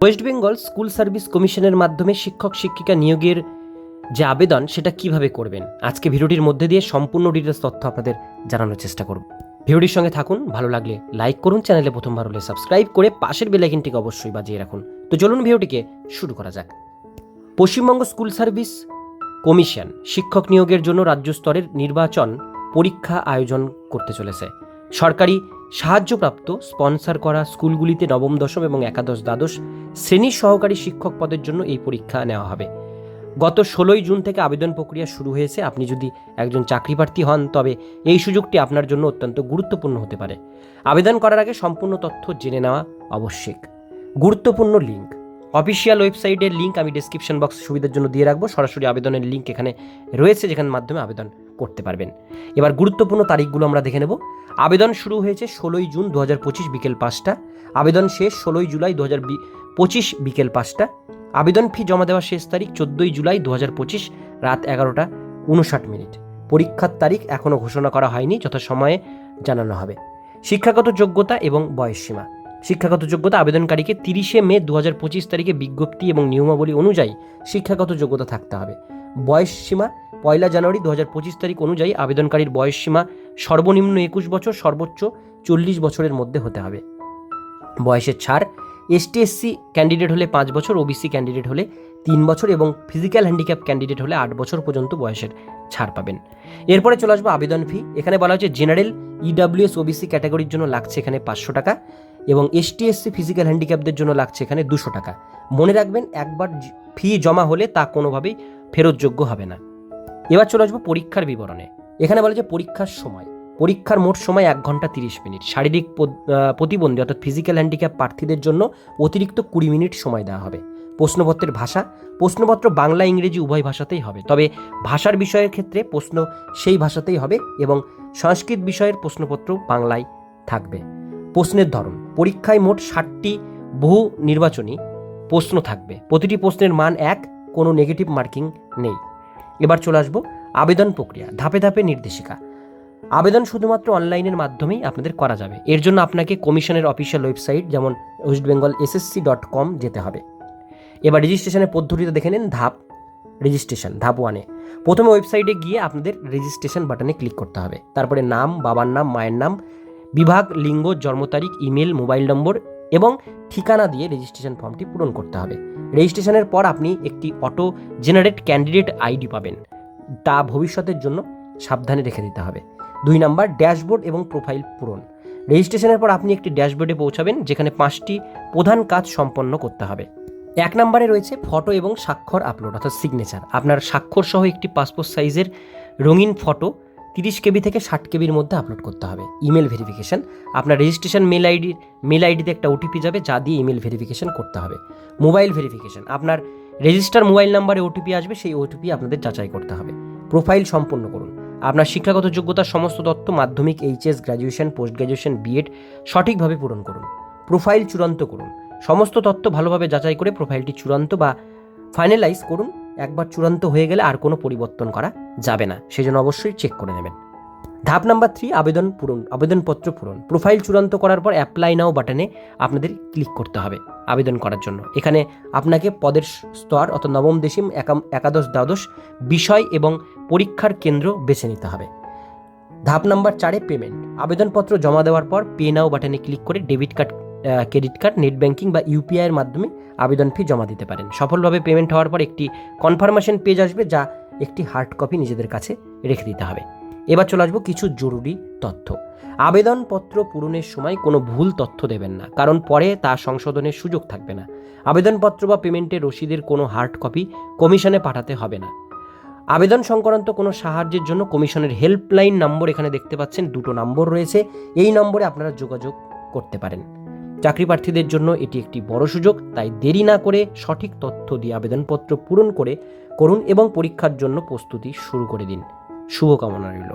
West Bengal school service কমিশনের মাধ্যমে শিক্ষক শিক্ষিকা নিয়োগের যে আবেদন, সেটা কীভাবে করবেন? আজকে ভিডিওটির মধ্যে দিয়ে সম্পূর্ণ ডিটেলস তথ্য আপনাদের জানানোর চেষ্টা করব। ভিডিওটির সঙ্গে থাকুন, ভালো লাগলে লাইক করুন, চ্যানেলে প্রথমবার হলে সাবস্ক্রাইব করে পাশের বেলাইকিনটিকে অবশ্যই বাজিয়ে রাখুন। তো চলুন ভিডিওটিকে শুরু করা যাক। পশ্চিমবঙ্গ স্কুল সার্ভিস কমিশন শিক্ষক নিয়োগের জন্য রাজ্য স্তরের নির্বাচন পরীক্ষা আয়োজন করতে চলেছে। সরকারি সাহায্যপ্রাপ্ত, স্পন্সর করা স্কুলগুলিতে নবম, দশম এবং একাদশ দ্বাদশ শ্রেণির সহকারী শিক্ষক পদের জন্য এই পরীক্ষা নেওয়া হবে। গত ষোলোই জুন থেকে আবেদন প্রক্রিয়া শুরু হয়েছে। আপনি যদি একজন চাকরি প্রার্থী হন, তবে এই সুযোগটি আপনার জন্য অত্যন্ত গুরুত্বপূর্ণ হতে পারে। আবেদন করার আগে সম্পূর্ণ তথ্য জেনে নেওয়া আবশ্যক। গুরুত্বপূর্ণ লিঙ্ক অফিসিয়াল ওয়েবসাইটের লিঙ্ক আমি ডিসক্রিপশন বক্স সুবিধার জন্য দিয়ে রাখব। সরাসরি আবেদনের লিঙ্ক এখানে রয়েছে যেখানে মাধ্যমে আবেদন করতে পারবেন। এবার গুরুত্বপূর্ণ তারিখগুলো আমরা দেখে নেব। আবেদন শুরু হয়েছে ষোলোই জুন দু হাজার পঁচিশ বিকেল পাঁচটা। আবেদন শেষ ষোলোই জুলাই দু পঁচিশ বিকেল পাঁচটা। আবেদন ফি জমা দেওয়ার শেষ তারিখ চোদ্দোই জুলাই দু পঁচিশ রাত এগারোটা উনষাট মিনিট। পরীক্ষার তারিখ এখনও ঘোষণা করা হয়নি, যথাসময়ে জানানো হবে। শিক্ষাগত যোগ্যতা এবং বয়সসীমা শিক্ষাগত যোগ্যতা আবেদনকারীকে তিরিশে মে দু হাজার পঁচিশ তারিখে বিজ্ঞপ্তি এবং নিয়মাবলী অনুযায়ী শিক্ষাগত যোগ্যতা থাকতে হবে। বয়স সীমা পয়লা জানুয়ারি দু হাজার পঁচিশ তারিখ অনুযায়ী আবেদনকারীর বয়স সীমা সর্বনিম্ন একুশ বছর, সর্বোচ্চ চল্লিশ বছরের মধ্যে হতে হবে। বয়সের ছাড় এসটি এসসি ক্যান্ডিডেট হলে পাঁচ বছর, ওবিসি ক্যান্ডিডেট হলে তিন বছর এবং ফিজিক্যাল হ্যান্ডিক্যাপ ক্যান্ডিডেট হলে আট বছর পর্যন্ত বয়সের ছাড় পাবেন। এরপরে চলে আসব আবেদন ফি। এখানে বলা হচ্ছে জেনারেল ইডাব্লিউএস ওবিসি ক্যাটাগরির জন্য লাগছে এখানে পাঁচশো টাকা এবং এসটি এসসি ফিজিক্যাল হ্যান্ডিক্যাপদের জন্য লাগছে এখানে দুশো টাকা। মনে রাখবেন, একবার ফি জমা হলে তা কোনোভাবেই ফেরতযোগ্য হবে না। এবার চলে আসব পরীক্ষার বিবরণে। এখানে বলা যে পরীক্ষার সময়। পরীক্ষার মোট সময় এক ঘণ্টা তিরিশ মিনিট। শারীরিক প্রতিবন্ধী অর্থাৎ ফিজিক্যাল হ্যান্ডিক্যাপ প্রার্থীদের জন্য অতিরিক্ত কুড়ি মিনিট সময় দেওয়া হবে। প্রশ্নপত্রের ভাষা। প্রশ্নপত্র বাংলা, ইংরেজি উভয় ভাষাতেই হবে। তবে ভাষার বিষয়ের ক্ষেত্রে প্রশ্ন সেই ভাষাতেই হবে এবং সংস্কৃত বিষয়ের প্রশ্নপত্র বাংলায় থাকবে। প্রশ্নের ধরন। পরীক্ষায় মোট ষাটটি বহু নির্বাচনী প্রশ্ন থাকবে। প্রতিটি প্রশ্নের মান এক। কোনো নেগেটিভ মার্কিং নেই। এবার চলে আসব আবেদন প্রক্রিয়া, ধাপে ধাপে নির্দেশিকা। আবেদন শুধুমাত্র অনলাইনের মাধ্যমেই আপনাদের করা যাবে। এর জন্য আপনাকে কমিশনের অফিসিয়াল ওয়েবসাইট যেমন West Bengal SSC dot com যেতে হবে। এবার রেজিস্ট্রেশনের পদ্ধতিতে দেখে নিন, ধাপ রেজিস্ট্রেশন ধাপ ওয়ানে প্রথমে ওয়েবসাইটে গিয়ে আপনাদের রেজিস্ট্রেশন বাটনে ক্লিক করতে হবে। তারপরে নাম, বাবার নাম, মায়ের নাম, বিভাগ, লিঙ্গ, জন্ম তারিখ ইমেল মোবাইল নম্বর এবং ঠিকানা দিয়ে রেজিস্ট্রেশন ফর্মটি পূরণ করতে হবে। রেজিস্ট্রেশনের পর আপনি একটি অটো জেনারেট ক্যান্ডিডেট আইডি পাবেন। তা ভবিষ্যতের জন্য সাবধানে রেখে দিতে হবে। দুই নাম্বার ড্যাশবোর্ড এবং প্রোফাইল পূরণ। রেজিস্ট্রেশনের পর আপনি একটি ড্যাশবোর্ডে পৌঁছাবেন, যেখানে পাঁচটি প্রধান কাজ সম্পন্ন করতে হবে। এক নম্বরে রয়েছে ফটো এবং স্বাক্ষর আপলোড অর্থাৎ সিগনেচার আপনার স্বাক্ষর সহ একটি পাসপোর্ট সাইজের রঙিন ফটো তিরিশ কেবি থেকে ষাট কেবির মধ্যে আপলোড করতে হবে। ইমেল ভেরিফিকেশন আপনার রেজিস্ট্রেশন মেল আইডি মেল আইডিতে একটা ওটিপি যাবে, যা দিয়ে ইমেল ভেরিফিকেশন করতে হবে। মোবাইল ভেরিফিকেশন আপনার রেজিস্টার মোবাইল নাম্বারে ওটিপি আসবে, সেই ওটিপি আপনাদের যাচাই করতে হবে। প্রোফাইল সম্পূর্ণ করুন। আপনার শিক্ষাগত যোগ্যতার সমস্ত তথ্য, মাধ্যমিক HS graduation post graduation BEd সঠিকভাবে পূরণ করুন। প্রোফাইল চূড়ান্ত করুন। সমস্ত তথ্য ভালোভাবে যাচাই করে প্রোফাইলটি চূড়ান্ত বা ফাইনালাইজ করুন। একবার চূড়ান্ত হয়ে গেলে আর কোনো পরিবর্তন করা যাবে না। সেজন্য অবশ্যই চেক করে নেবেন। ধাপ নাম্বার থ্রি আবেদন পূরণ, আবেদনপত্র পূরণ। প্রোফাইল চূড়ান্ত করার পর অ্যাপ্লাই নাও বাটনে আপনাদের ক্লিক করতে হবে আবেদন করার জন্য। এখানে আপনাকে পদের স্তর অর্থাৎ নবম, দশম একাদশ, দ্বাদশ বিষয় এবং পরীক্ষার কেন্দ্র বেছে নিতে হবে। ধাপ নাম্বার চারে পেমেন্ট আবেদনপত্র জমা দেওয়ার পর পে নাও বাটনে ক্লিক করে debit card credit card net banking বা ইউপিআই এর মাধ্যমে আবেদন ফি জমা দিতে পারেন। সফলভাবে পেমেন্ট হওয়ার পর একটি কনফার্মেশন পেজ আসবে যা একটি হার্ড কপি নিজেদের কাছে রেখে দিতে হবে। এবার চলে আসব কিছু জরুরি তথ্য। আবেদনপত্র পূরণের সময় কোনো ভুল তথ্য দেবেন না, কারণ পরে তা সংশোধনের সুযোগ থাকবে না। আবেদনপত্র বা পেমেন্টের রসিদের কোনো হার্ড কপি কমিশনে পাঠাতে হবে না। আবেদন সংক্রান্ত কোনো সাহায্যের জন্য কমিশনের হেল্পলাইন নম্বর এখানে দেখতে পাচ্ছেন, দুটো নম্বর রয়েছে। এই নম্বরে আপনারা যোগাযোগ করতে পারেন। চাকরি প্রার্থীদের জন্য এটি একটি বড় সুযোগ, তাই দেরি না করে সঠিক তথ্য দিয়ে আবেদনপত্র পূরণ করে করুন এবং পরীক্ষার জন্য প্রস্তুতি শুরু করে দিন। শুভকামনা রইল।